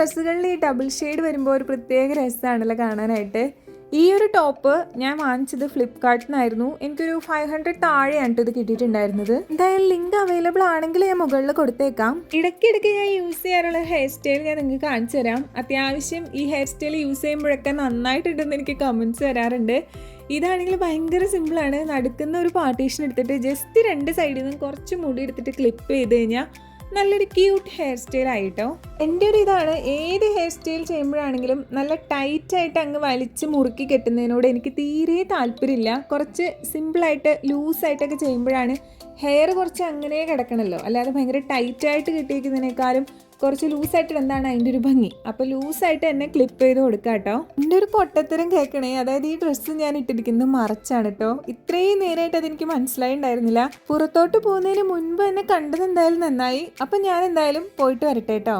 ഡ്രസ്സുകളിൽ ഈ double shade വരുമ്പോൾ ഒരു പ്രത്യേക രസമാണല്ലോ കാണാനായിട്ട്. ഈ ഒരു ടോപ്പ് ഞാൻ വാങ്ങിച്ചത് ഫ്ലിപ്കാർട്ടിൽ നിന്നായിരുന്നു എനിക്കൊരു ഫൈവ് ഹൺഡ്രഡ് താഴെയാണ് ഇത് കിട്ടിയിട്ടുണ്ടായിരുന്നത്. എന്തായാലും ലിങ്ക് അവൈലബിൾ ആണെങ്കിൽ ഞാൻ മുകളിൽ കൊടുത്തേക്കാം. ഇടയ്ക്കിടയ്ക്ക് ഞാൻ യൂസ് ചെയ്യാറുള്ള ഹെയർ സ്റ്റൈൽ ഞാൻ നിങ്ങൾക്ക് കാണിച്ചു തരാം. അത്യാവശ്യം ഈ ഹെയർ സ്റ്റൈൽ യൂസ് ചെയ്യുമ്പോഴൊക്കെ നന്നായിട്ടുണ്ടെന്ന് എനിക്ക് കമന്റ്സ് വരാറുണ്ട്. ഇതാണെങ്കിൽ ഭയങ്കര സിമ്പിളാണ് നടുക്കുന്ന ഒരു പാർട്ടീഷൻ എടുത്തിട്ട് ജസ്റ്റ് രണ്ട് സൈഡിൽ നിന്നും കുറച്ച് മുടി എടുത്തിട്ട് ക്ലിപ്പ് ചെയ്ത് കഴിഞ്ഞാൽ നല്ലൊരു ക്യൂട്ട് ഹെയർ സ്റ്റൈൽ ആയിട്ടോ? എന്റെ ഒരു ഇതാണ്. ഏത് ഹെയർ സ്റ്റൈൽ ചെയ്യുമ്പോഴാണെങ്കിലും നല്ല ടൈറ്റായിട്ട് അങ്ങ് വലിച്ച് മുറുക്കി കെട്ടുന്നതിനോട് എനിക്ക് തീരെ താല്പര്യമില്ല. കുറച്ച് സിമ്പിളായിട്ട് ലൂസായിട്ടൊക്കെ ചെയ്യുമ്പോഴാണ് ഹെയർ കുറച്ച് അങ്ങനെ കിടക്കണമല്ലോ അല്ലാതെ ഭയങ്കര ടൈറ്റായിട്ട് കെട്ടിയിരിക്കുന്നതിനേക്കാളും കുറച്ച് ലൂസായിട്ട് എന്താണ് അതിന്റെ ഒരു ഭംഗി? അപ്പോൾ ലൂസായിട്ട് എന്നെ ക്ലിപ്പ് ചെയ്ത് കൊടുക്കാം കേട്ടോ എന്റെ ഒരു പൊട്ടത്തരം കേൾക്കണേ. അതായത് ഈ ഡ്രസ്സ് ഞാൻ ഇട്ടിരിക്കുന്നത് മറച്ചാണ് കേട്ടോ ഇത്രയും നേരമായിട്ട് അതെനിക്ക് മനസ്സിലായിണ്ടായിരുന്നില്ല. പുറത്തോട്ട് പോകുന്നതിന് മുൻപ് എന്നെ കണ്ടത് എന്തായാലും നന്നായി. അപ്പം ഞാൻ എന്തായാലും പോയിട്ട് വരട്ടെ കേട്ടോ